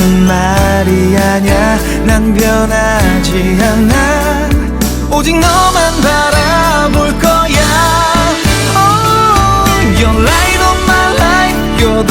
하는 말이 아냐 난 변하지 않아 오직 너만 바라볼 거야 oh, You're light of my life You're